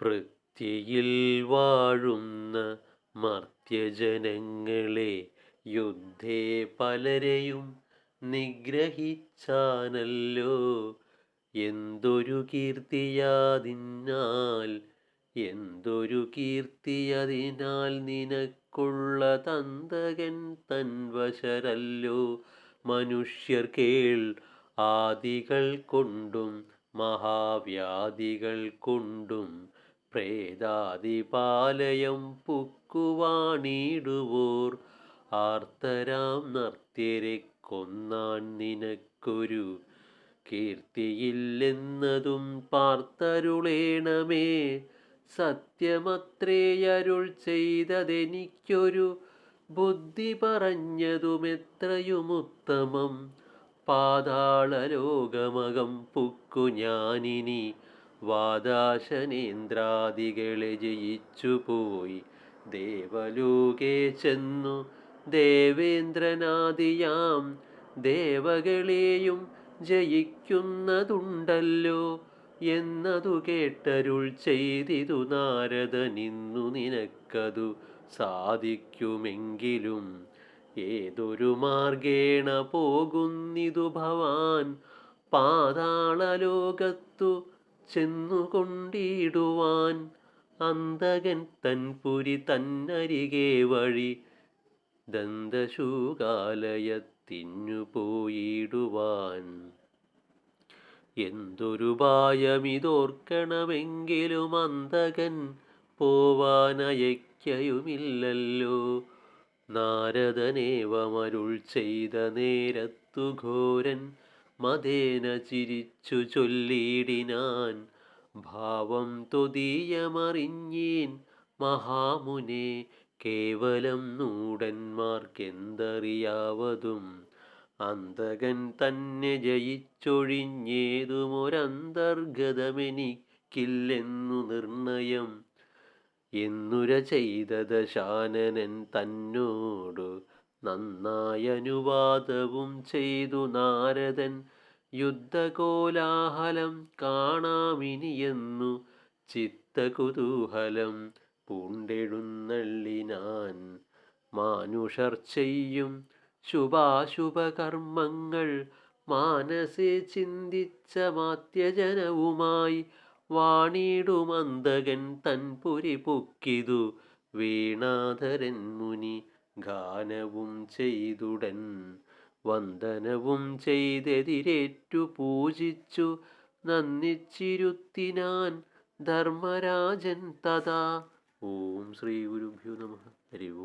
പൃഥ്വിയിൽ വാഴുന്ന മർത്യജനങ്ങളെ യുദ്ധേ പലരെയും നിഗ്രഹിച്ചാനല്ലോ. എന്തൊരു കീർത്തിയാതിനാൽ എന്തൊരു കീർത്തിയതിനാൽ നിനക്കുള്ള തന്തകൻ തൻവശരല്ലോ മനുഷ്യർ കേൾ ആദികൾ കൊണ്ടും മഹാവ്യാധികൾ കൊണ്ടും പ്രേതാതിപാലയം പുക്കുവാണിടുവോർ. ആർത്തരാം നർത്യരെ കൊന്നാൻ നിനക്കൊരു കീർത്തിയില്ലെന്നതും പാർത്തരുളേണമേ. സത്യമത്രേയരുൾ ചെയ്തതെനിക്കൊരു ബുദ്ധി പറഞ്ഞതുമെത്രയുമുത്തമം. പാതാളലോകമകം പുക്കു ഞാനിനി വാദാശനേന്ദ്രാദികളെ ജയിച്ചുപോയി. ദേവലോകെ ചെന്നു. ദേവേന്ദ്രനാദിയാം. ദേവകളെയും ജയിക്കുന്നതുണ്ടല്ലോ. എന്നതു കേട്ടരുൾ ചെയ്തിതു നാരദനിന്നു നിനക്കതു സാധിക്കുമെങ്കിലും ഏതൊരു മാർഗേണ പോകുന്നിതു ഭവാൻ? പാതാളലോകത്തു ചെന്നുകൊണ്ടിടുവാൻ അന്തകൻ തൻ പുരി തന്നരികെ വഴി ദന്തശൂകാലയ പോയിടുവാൻ. എന്തൊരു ഭായമിതോർക്കണമെങ്കിലും അന്തകൻ പോവാനയക്കയുമില്ലല്ലോ. നാരദനേവമരുൾ ചെയ്ത നേരത്തു ഘോരൻ മതേന ചിരിച്ചു ചൊല്ലിടിനാൻ ഭാവം തൊതീയമറിഞ്ഞീൻ മഹാമുനെ കേവലം നൂടന്മാർക്കെന്തറിയാവതും? അന്തകൻ തന്നെ ജയിച്ചൊഴിഞ്ഞേതുമൊരന്തർഗതമെനിക്കില്ലെന്നു നിർണയം. എന്നുര ചെയ്ത ദശാനനൻ തന്നോടു നന്നായനുവാദവും ചെയ്തു നാരദൻ. യുദ്ധകോലാഹലം കാണാമിനിയെന്നു ചിത്തകുതൂഹലം പൂണ്ടെഴുന്നള്ളിനാൻ. മാനുഷർ ചെയ്യും ശുഭാശുഭകർമ്മങ്ങൾ മാനസെ ചിന്തിച്ച മാത്യജനവുമായി വാണിടുമന്തകൻ തൻപുരി പൊക്കിതു വീണാധരൻ മുനി ഗാനവും ചെയ്തുടൻ വന്ദനവും ചെയ്തെതിരേറ്റു പൂജിച്ചു നന്ദിച്ചിരുത്തിനാൻ ധർമ്മരാജൻ തഥാ. ഓം ശ്രീ ഗുരുഭ്യോ നമ. ഹരി ഓം